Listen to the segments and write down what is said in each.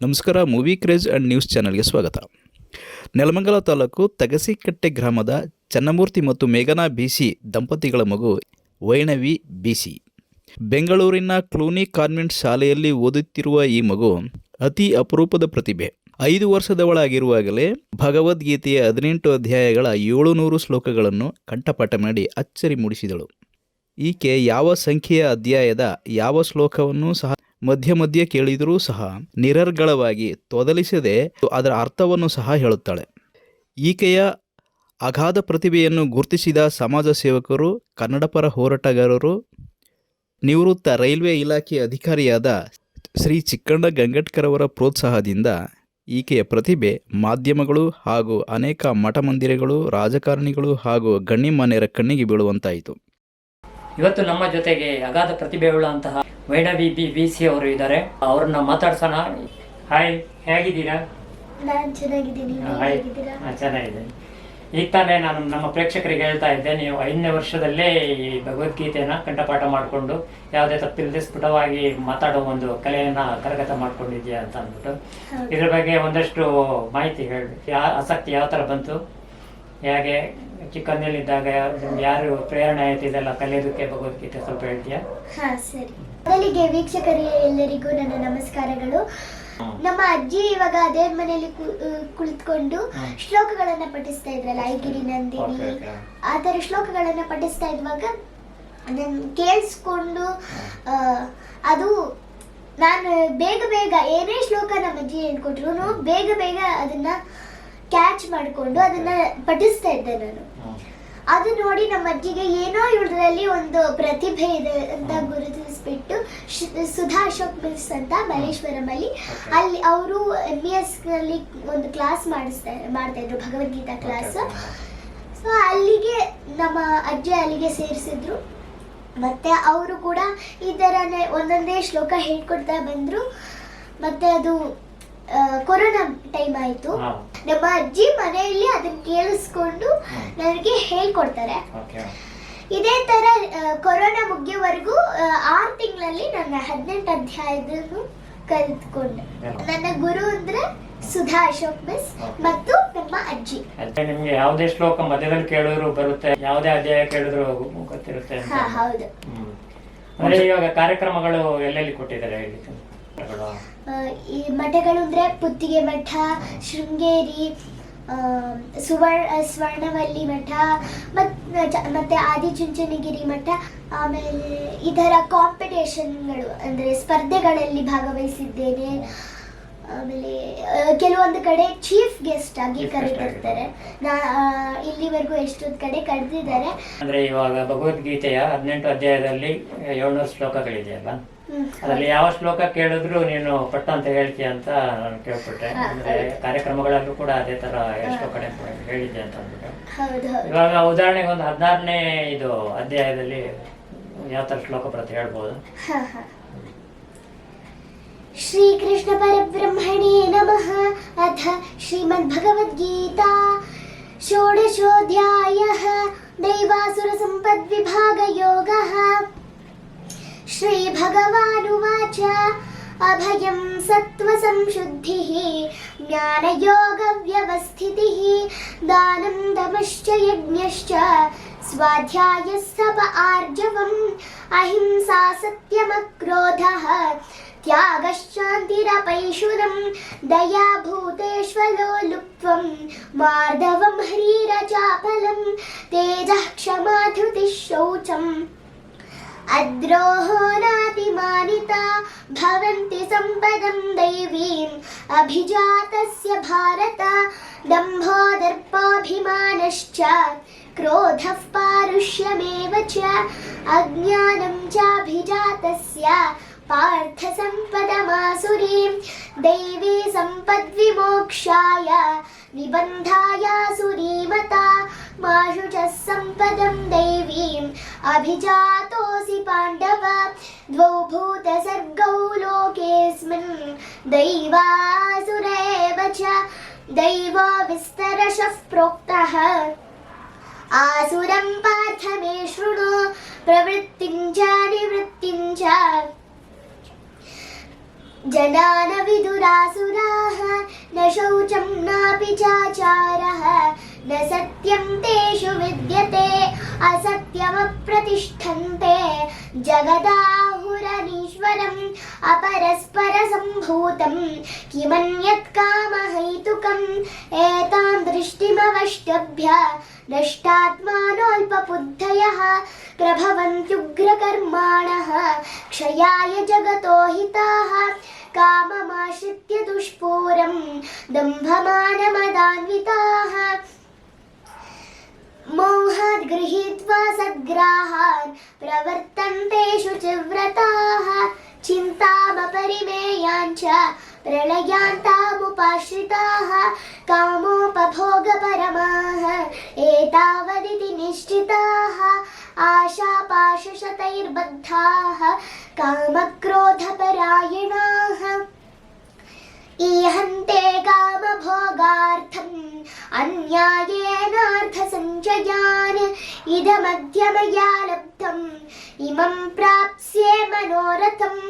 ನಮಸ್ಕಾರ movie craze and news ಚಾನಲ್ಗೆ ಸ್ವಾಗತ. ನೆಲಮಂಗಲ ತಾಲೂಕು ತಗಸಿಕಟ್ಟೆ ಗ್ರಾಮದ ಚನ್ನಮೂರ್ತಿ ಮತ್ತು ಮೇಘನಾ ಬಿಸಿ ದಂಪತಿಗಳ ಮಗು ವೈಣವಿ ಬಿಸಿ. ಬೆಂಗಳೂರಿನ ಕ್ಲೂನಿ ಕಾನ್ವೆಂಟ್ ಶಾಲೆಯಲ್ಲಿ ಓದುತ್ತಿರುವ ಈ ಮಗು ಅತಿ ಅಪರೂಪದ ಪ್ರತಿಭೆ. ಐದು ವರ್ಷದವಳಾಗಿರುವಾಗಲೇ ಭಗವದ್ಗೀತೆಯ ಹದಿನೆಂಟು ಅಧ್ಯಾಯಗಳ ಏಳುನೂರು ಶ್ಲೋಕಗಳನ್ನು ಕಂಠಪಾಠ ಮಾಡಿ ಅಚ್ಚರಿ ಮೂಡಿಸಿದಳು. ಈಕೆ ಯಾವ ಸಂಖ್ಯೆಯ ಅಧ್ಯಾಯದ ಯಾವ ಶ್ಲೋಕವನ್ನು ಸಹ ಮಧ್ಯ ಮಧ್ಯೆ ಕೇಳಿದರೂ ಸಹ ನಿರರ್ಗಳವಾಗಿ ತೊದಲಿಸದೆ ಅದರ ಅರ್ಥವನ್ನು ಸಹ ಹೇಳುತ್ತಾಳೆ. ಈಕೆಯ ಅಗಾಧ ಪ್ರತಿಭೆಯನ್ನು ಗುರುತಿಸಿದ ಸಮಾಜ ಸೇವಕರು, ಕನ್ನಡಪರ ಹೋರಾಟಗಾರರು, ನಿವೃತ್ತ ರೈಲ್ವೆ ಇಲಾಖೆ ಅಧಿಕಾರಿಯಾದ ಶ್ರೀ ಚಿಕ್ಕಣ್ಣ ಗಂಗಟ್ಕರ್ ಅವರ ಪ್ರೋತ್ಸಾಹದಿಂದ ಈಕೆಯ ಪ್ರತಿಭೆ ಮಾಧ್ಯಮಗಳು ಹಾಗೂ ಅನೇಕ ಮಠ ಮಂದಿರಗಳು ರಾಜಕಾರಣಿಗಳು ಹಾಗೂ ಗಣ್ಯಮಾನ್ಯರ ಕಣ್ಣಿಗೆ ಬೀಳುವಂತಾಯಿತು. ಇವತ್ತು ನಮ್ಮ ಜೊತೆಗೆ ಅಗಾಧ ಪ್ರತಿಭೆಯುಳ್ಳಂತಹ ವೈಣವಿ ಬಿ ಬಿ ಸಿ ಅವರು ಇದ್ದಾರೆ. ಅವ್ರನ್ನ ಮಾತಾಡ್ಸೋಣ. ಹಾಯ್ ಹೇಗಿದ್ದೀರಾ? ನಾನು ಚೆನ್ನಾಗಿದ್ದೀನಿ. ಈಗ ತಾನೇ ನಾನು ನಮ್ಮ ಪ್ರೇಕ್ಷಕರಿಗೆ ಹೇಳ್ತಾ ಇದ್ದೆ ನೀವು ಐದನೇ ವರ್ಷದಲ್ಲೇ ಈ ಭಗವದ್ಗೀತೆಯನ್ನ ಕಂಠಪಾಠ ಮಾಡಿಕೊಂಡು ಯಾವುದೇ ತಪ್ಪಿಲ್ಲದೆ ಸ್ಫುಟವಾಗಿ ಮಾತಾಡೋ ಒಂದು ಕಲೆಯನ್ನ ಕರಗತ ಮಾಡ್ಕೊಂಡಿದ್ಯಾ ಅಂತ ಅಂದ್ಬಿಟ್ಟು. ಇದ್ರ ಬಗ್ಗೆ ಒಂದಷ್ಟು ಮಾಹಿತಿ ಹೇಳಿ. ಯಾ ಆಸಕ್ತಿ ಯಾವ ಥರ ಬಂತು? ಹೇಗೆ ಚಿಕ್ಕಂದಿನಲ್ಲಿದ್ದಾಗ ನಿಮ್ಗೆ ಯಾರು ಪ್ರೇರಣೆ ಆಯ್ತು ಇದೆಲ್ಲ ಕಲಿಯೋದಕ್ಕೆ ಭಗವದ್ಗೀತೆ ಸ್ವಲ್ಪ ಹೇಳ್ತೀಯಾ? ಮೊದಲಿಗೆ ವೀಕ್ಷಕರಿಗೆ ಎಲ್ಲರಿಗೂ ನನ್ನ ನಮಸ್ಕಾರಗಳು ನಮ್ಮ ಅಜ್ಜಿ ಇವಾಗ ಅದೇ ಮನೆಯಲ್ಲಿ ಕುಳಿತುಕೊಂಡು. ಶ್ಲೋಕಗಳನ್ನ ಪಠಿಸ್ತಾ ಇದ್ರಲ್ಲ ಐಗಿರಿ ನಂದಿನಿ ಆತರ okay. ಆ ತರ ಶ್ಲೋಕಗಳನ್ನ ಪಠಿಸ್ತಾ ಇರುವಾಗ ನನ್ ಕೇಳಿಸ್ಕೊಂಡು ಅದು ನಾನು ಬೇಗ ಬೇಗ ಏನೇ ಶ್ಲೋಕ ನಮ್ಮ ಅಜ್ಜಿ ಹೇಳ್ಕೊಟ್ರು ಬೇಗ ಬೇಗ ಅದನ್ನ ಕ್ಯಾಚ್ ಮಾಡಿಕೊಂಡು ಅದನ್ನ ಪಠಿಸ್ತಾ ಇದ್ದೆ ನಾನು ಅದು ನೋಡಿ ನಮ್ಮ ಅಜ್ಜಿಗೆ ಏನೋ ಇವಳರಲ್ಲಿ ಒಂದು ಪ್ರತಿಭೆ ಇದೆ ಅಂತ ಗುರುತಿಸ್ಬಿಟ್ಟು ಶ್- ಸುಧಾ ಅಶೋಕ್ ಮಿಲ್ಸ್ ಅಂತ ಮಲ್ಲೇಶ್ವರಂ ಅಲ್ಲಿ ಅಲ್ಲಿ ಅವರು ಎಂ ಬಿ ಎಸ್ನಲ್ಲಿ ಒಂದು ಕ್ಲಾಸ್ ಮಾಡಿಸ್ತಾ ಮಾಡ್ತಾ ಇದ್ರು ಭಗವದ್ಗೀತಾ ಕ್ಲಾಸ್. ಸೊ ಅಲ್ಲಿಗೆ ನಮ್ಮ ಅಜ್ಜಿ ಅಲ್ಲಿಗೆ ಸೇರಿಸಿದ್ರು. ಮತ್ತೆ ಅವರು ಕೂಡ ಈ ಥರನೇ ಒಂದೊಂದೇ ಶ್ಲೋಕ ಹೇಳ್ಕೊಡ್ತಾ ಬಂದ್ರು. ಮತ್ತೆ ಅದು ಕೊರೋನಾ ಟೈಮ್ ಆಯಿತು. ನಮ್ಮ ಅಜ್ಜಿ ಮನೆಯಲ್ಲಿ ಅದನ್ನ ಕೇಳಿಸ್ಕೊಂಡು. ನನಗೆ ಹೇಳ್ಕೊಡ್ತಾರೆ. ಇದೇ ತರ ಕೊರೋನಾ ಮುಗಿಯೋವರೆಗೂ ಆರು ತಿಂಗಳಲ್ಲಿ ನನ್ನ ಹದಿನೆಂಟು ಅಧ್ಯಾಯದನ್ನು ಕಲಿತ್ಕೊಂಡೆ. ನನ್ನ ಗುರು ಅಂದ್ರೆ ಸುಧಾ ಅಶೋಕ್ ಮಿಸ್ ಮತ್ತು ನಮ್ಮ ಅಜ್ಜಿ. ನಿಮ್ಗೆ ಯಾವುದೇ ಶ್ಲೋಕ ಮಧ್ಯದಲ್ಲಿ ಕೇಳಿದ್ರು ಬರುತ್ತೆ ಯಾವುದೇ ಅಧ್ಯಾಯ ಕೇಳಿದ್ರು ಗೊತ್ತಿರುತ್ತೆ ಹೌದು. ಅಂದ್ರೆ ಇವಾಗ ಕಾರ್ಯಕ್ರಮಗಳು ಎಲ್ಲೆಲ್ಲಿ ಕೊಟ್ಟಿದ್ದಾರೆ ಹೇಳಿ. ಈ ಮಠಗಳು ಅಂದ್ರೆ ಪುತ್ತಿಗೆ ಮಠ ಶೃಂಗೇರಿ ಸುವರ್ಣ ಸ್ವರ್ಣವಲ್ಲಿ ಮಠ ಮತ್ ಜ- ಮತ್ತೆ ಆದಿಚುಂಚನಗಿರಿ ಮಠ ಆಮೇಲೆ ಇದರ ಕಾಂಪಿಟೇಷನ್ಗಳು ಅಂದ್ರೆ ಸ್ಪರ್ಧೆಗಳಲ್ಲಿ ಭಾಗವಹಿಸಿದ್ದೇನೆ. ಆಮೇಲೆ ಕೆಲವೊಂದು ಕಡೆ ಚೀಫ್ ಗೆಸ್ಟ್ ಆಗಿ ಕರೆದಿರ್ತಾರೆ. ನಾ ಇಲ್ಲಿವರೆಗೂ ಎಷ್ಟೊಂದು ಕಡೆ ಕರೆದಿದ್ದಾರೆ. ಅಂದ್ರೆ ಇವಾಗ ಭಗವದ್ಗೀತೆಯ ಹದಿನೆಂಟು ಅಧ್ಯಾಯದಲ್ಲಿ ಏಳ್ನೂರು ಶ್ಲೋಕಗಳಿದೆಯಲ್ಲ. ಅದರಲ್ಲಿ ಯಾವ ಶ್ಲೋಕ ಕೇಳಿದ್ರು ನೀನು ಪಟ್ಟ ಅಂತ ಹೇಳ್ತೀಯ ಅಂತ ನಾನು ಕೇಳ್ಬಿಟ್ಟೆ ಅಂದ್ರೆ ಕಾರ್ಯಕ್ರಮಗಳಲ್ಲೂ ಕೂಡ ಅದೇ ತರ ಎಷ್ಟೋ ಕಡೆ ಹೇಳಿದ್ದೆ ಅಂತ ಅಂದ್ಬಿಟ್ಟು. ಇವಾಗ ಉದಾಹರಣೆಗೆ ಒಂದು ಹದಿನಾರನೇ ಇದು ಅಧ್ಯಾಯದಲ್ಲಿ ಯಾವ ತರ ಶ್ಲೋಕ ಬರುತ್ತೆ ಹೇಳ್ಬೋದು? ಶ್ರೀಕೃಷ್ಣ ಪರಬ್ರಹ್ಮಣೇ ನಮಃ. ಅಥ ಶ್ರೀಮದ್ ಭಗವದ್ಗೀತಾ ಷೋಡಶೋಧ್ಯಾಯ ದೈವಾಸುರ ಸಂಪದ್ ವಿಭಾಗ ಯೋಗಃ श्रीभगवानुवाच अभयं सत्त्वसंशुद्धिः ज्ञानयोगव्यवस्थितिः दानं दमश्च यज्ञश्च स्वाध्यायस्तप आर्जवम् अहिंसा सत्यमक्रोधः त्यागश्चान्तिरपैशुनं दया भूतेष्वलोलुप्त्वं मार्दवं ह्रीरचापलं तेजः क्षमा धृतिः शौचम् अद्रोहो नातिमानिता भवन्ति सम्पदं दैवीम् अभिजातस्य भारत दम्भो दर्पोऽभिमानश्च क्रोधः पारुष्यमेव च अज्ञानं चाभिजातस्य पार्थसम्पदमासुरीं दैवी सम्पद्विमोक्षाय निबन्धायासुरीमता माशु च सम्पदं दैवीम् अभिजातोऽसि पाण्डव द्वौ भूतसर्गौ लोकेऽस्मिन् दैवासुर एव च दैवो विस्तरशः प्रोक्तः आसुरं पार्थ मे शृणु प्रवृत्तिं च निवृत्तिं च जनान विदुरासुराः न शौचं नापि चाचारः न सत्यं तेषु विद्यते असत्यमप्रतिष्ठन्ते जगदाहुरनीश्वरम् किमन्यत् कामहैतुकम् एतां दृष्टिमवष्टभ्य नष्टात्मानोऽल्पबुद्धयः प्रभवन्त्युग्रकर्माणः क्षयाय जगतो हिताः काममाश्रित्य दुष्पूरं दम्भमानमदान्विताः मोहात् गृहीत्वा सद्ग्राहान् प्रवर्तन्ते शुचिव्रताः। चिन्तामपरिमेयाञ्च प्रलयान्तामुपाश्रिताः। कामोपभोगपरमाः एतावदिति निश्चिताः। आशापाशशतैर्बद्धाः। कामक्रोधपरायणाः ईहन्ते कामभोगार्थम् अन्यायेनार्थसञ्चयान् इदमद्य मया लब्धम् इमं प्राप्स्ये मनोरथम्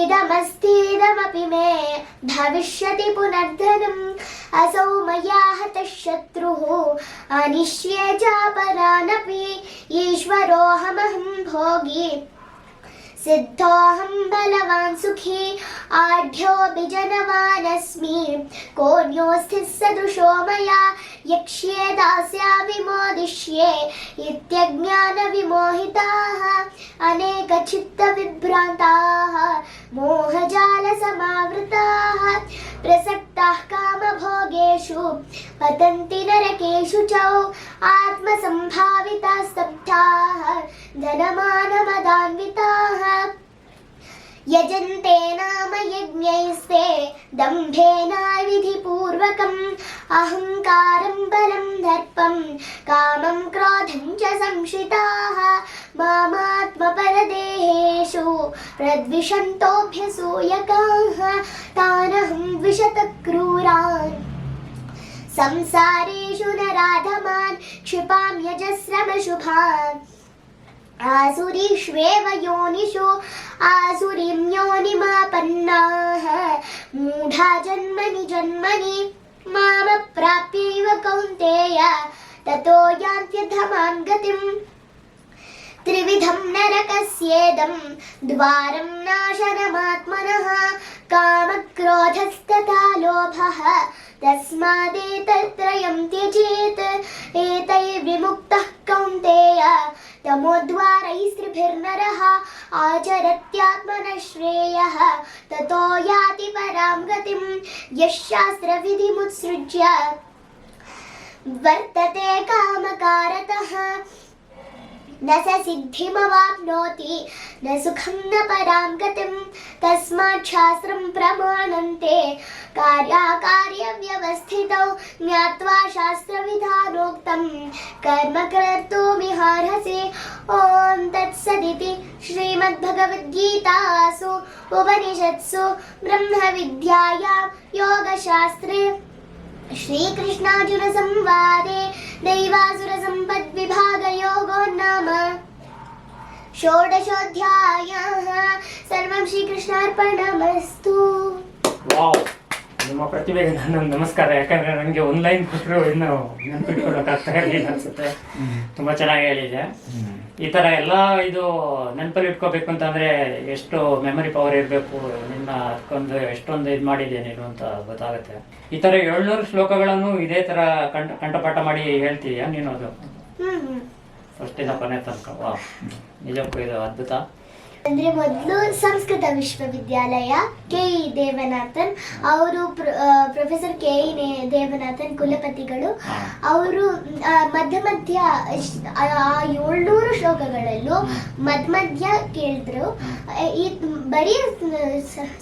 इदमस्तीदमपि मे भविष्यति पुनर्धनम् असौ मया हतः शत्रुः अनिष्ये चापरानपि ईश्वरोऽहमहं भोगी सिद्धोऽहं बलवान् सुखी आढ्योऽपि जनवानस्मि कोऽन्योऽस्ति सदृशो मया यक्ष्ये दास्यामि मोदिष्ये इत्यज्ञानविमोहिताः अनेकचित्तविभ्रान्ताः। मोहजालसमावृताः। प्रसक्ताः कामभोगेषु पतन्ति नरकेषु च आत्मसम्भाविताः स्तब्धाः धनमानमदान्विताः यजन्ते नाम यज्ञैस्ते दम्भेनाविधिपूर्वकम् अहङ्कारं बलं दर्पं कामं क्रोधं च संश्रिताः मामात्मपरदेहेषु प्रद्विषन्तोऽभ्यसूयकाः। तानहं विशतक्रूरान्। संसारेषु नराधमान् क्षिपाम्यजस्रमशुभान् आसुरीष्वेव योनिषु, आसुरीं योनिमापन्नाः। मूढा जन्मनि जन्मनि। मामप्राप्यैव कौन्तेय ततो यान्त्यधमां गतिम्। त्रिविधं नरकस्येदं द्वारं नाशनमात्मनः कामक्रोधस्तथा लोभः। तस्मादेतत्त्रयं त्यजेत्। एतैर्विमुक्तः कौन्तेय। तमोद्वारैस्त्रिभिर्नरः आचरत्यात्मनः श्रेयः ततो याति परां गतिं यः शास्त्रविधिमुत्सृज्य वर्तते कामकारतः। न स सिद्धिमवाप्नोति, न सुखं न परां गतिं, तस्मात् शास्त्रं प्रमाणन्ते। कार्याकार्यव्यवस्थितौ ज्ञात्वा शास्त्रविधानोक्तं, कर्म ॐ तत्सदिति श्रीमद्भगवद्गीतासु उपनिषत्सु ब्रह्मविद्यायां योगशास्त्रे। श्रीकृष्णार्जुनसंवादे दैवासुरसम्पद्विभागयोगो नाम षोडशोऽध्यायः। सर्वं श्रीकृष्णार्पणमस्तु। ನಿಮ್ಮ ಪ್ರತಿಭೆಗೆ ನನ್ನ ನಮಸ್ಕಾರ. ಯಾಕಂದ್ರೆ ನನಗೆ ಆನ್ಲೈನ್ ಲೈನ್ ಕೊಟ್ಟರು ಇನ್ನು ನೆನಪಿಟ್ಕೊಳ್ಳೋಕ್ಕಾಗ್ತಾ ಇರಲಿಲ್ಲ ಅನ್ಸುತ್ತೆ. ತುಂಬಾ ಚೆನ್ನಾಗಿ ಹೇಳಿದೆ ಈ ತರ ಎಲ್ಲ ಇದು ನೆನಪಲ್ಲಿ ಇಟ್ಕೋಬೇಕು ಅಂತಂದ್ರೆ ಎಷ್ಟು ಮೆಮೊರಿ ಪವರ್ ಇರಬೇಕು ನಿನ್ನ ಅದಕ್ಕೊಂದು ಎಷ್ಟೊಂದು ಇದು ಮಾಡಿದೆ ನೀನು ಅಂತ ಗೊತ್ತಾಗುತ್ತೆ. ಈ ತರ ಏಳ್ನೂರು ಶ್ಲೋಕಗಳನ್ನು ಇದೇ ತರ ಕಂಠ ಕಂಠಪಾಠ ಮಾಡಿ ಹೇಳ್ತೀಯಾ ನೀನು ಅದು? ಫಸ್ಟಿಂದ ಕೊನೆ ತನಕ. ವಾ ನಿಜಕ್ಕೂ ಇದು ಅದ್ಭುತ. ಅಂದ್ರೆ ಮೊದಲು ಸಂಸ್ಕೃತ ವಿಶ್ವವಿದ್ಯಾಲಯ ಕೆ ಇ ದೇವನಾಥನ್ ಅವರು ಪ್ರೊಫೆಸರ್ ಕೆ ಇ ದೇವನಾಥನ್ ಕುಲಪತಿಗಳು. ಅವರು ಮಧ್ಯ ಮಧ್ಯ ಏಳ್ನೂರು ಶ್ಲೋಕಗಳಲ್ಲೂ ಮಧ್ಯ ಮಧ್ಯ ಕೇಳಿದ್ರು. ಈ ಬರೀ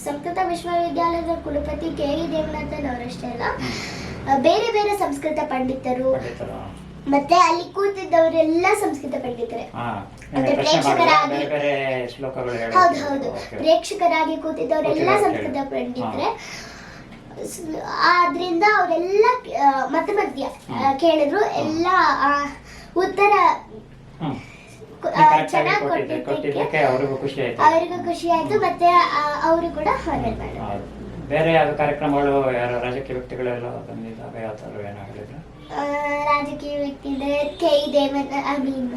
ಸಂಸ್ಕೃತ ವಿಶ್ವವಿದ್ಯಾಲಯದ ಕುಲಪತಿ ಕೆ ಇ ದೇವನಾಥನ್ ಅವರಷ್ಟೇ ಅಲ್ಲ. ಬೇರೆ ಬೇರೆ ಸಂಸ್ಕೃತ ಪಂಡಿತರು. ಮತ್ತೆ ಅಲ್ಲಿ ಕೂತಿದ್ದವರೆಲ್ಲ ಸಂಸ್ಕೃತ ಪಂಡಿತರೆ. ಹಾ ಅಂದ್ರೆ ಪ್ರಶ್ನೆ ಮಾಡಿದ್ರೆ ಪ್ರೇಕ್ಷಕರಾಗಿ- ಬೇರೆ ಬೇರೆ ಶ್ಲೋಕಗಳು ಹೌದು ಹೌದು. ಪ್ರೇಕ್ಷಕರಾಗಿ ಕೂತಿದ್ದವರೆಲ್ಲ Okay, okay. ಸಂಸ್ಕೃತ ಪಂಡಿತರೆ. ಸ್- ಆದ್ರಿಂದ ಅವರೆಲ್ಲ ಮತ್ತೆ ಮಧ್ಯ ಆ, ಹ್ಮ್. ಕೇಳಿದ್ರು. ಎಲ್ಲ ಆ, ಉತ್ತರ ಹ್ಮ್. ಚೆನ್ನಾಗಿ ಕೊಟ್ಟಿದ್ದೆ ಕೊಟ್ಟಿದ್ದಕ್ಕೆ ಕೊಟ್ಟಿದ್ದಕ್ಕೆ ಅವ್ರಿಗೂ ಖುಷಿ ಆಯ್ತು. ಅವರಿಗೂ ಖುಷಿ ಆಯ್ತು. ಮತ್ತೆ ಅವರು ಕೂಡ ಹಾನರ್ ಮಾಡಿದ್ರು. ಹೌದು. ಬೇರೆ ಯಾವ ಕಾರ್ಯಕ್ರಮಗಳು ಯಾರು ರಾಜಕೀಯ ವ್ಯಕ್ತಿಗಳೆಲ್ಲ ಬಂದಿದ್ದಾವೆ ಯಾವ ಥರ ಏನೋ ಹೇಳಿದ್ರು ಆ, ರಾಜಕೀಯ ವ್ಯಕ್ತಿ ಅಂದರೆ K. E. Devan I mean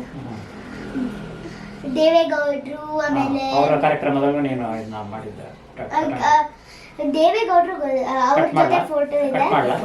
ದೇವೇಗೌಡರು ಆಮೇಲೆ ಅವರ ಕಾರ್ಯಕ್ರಮದಲ್ಲೂ ನೀನು ಇದನ್ನ ಮಾಡಿದ್ದೆ. ಆ, ಆ, ದೇವೇಗೌಡರು ಅವ್ರ ಜೊತೆ ಫೋಟೋ ಇದೆ. ಕಟ್ ಮಾಡ್ಲಾ?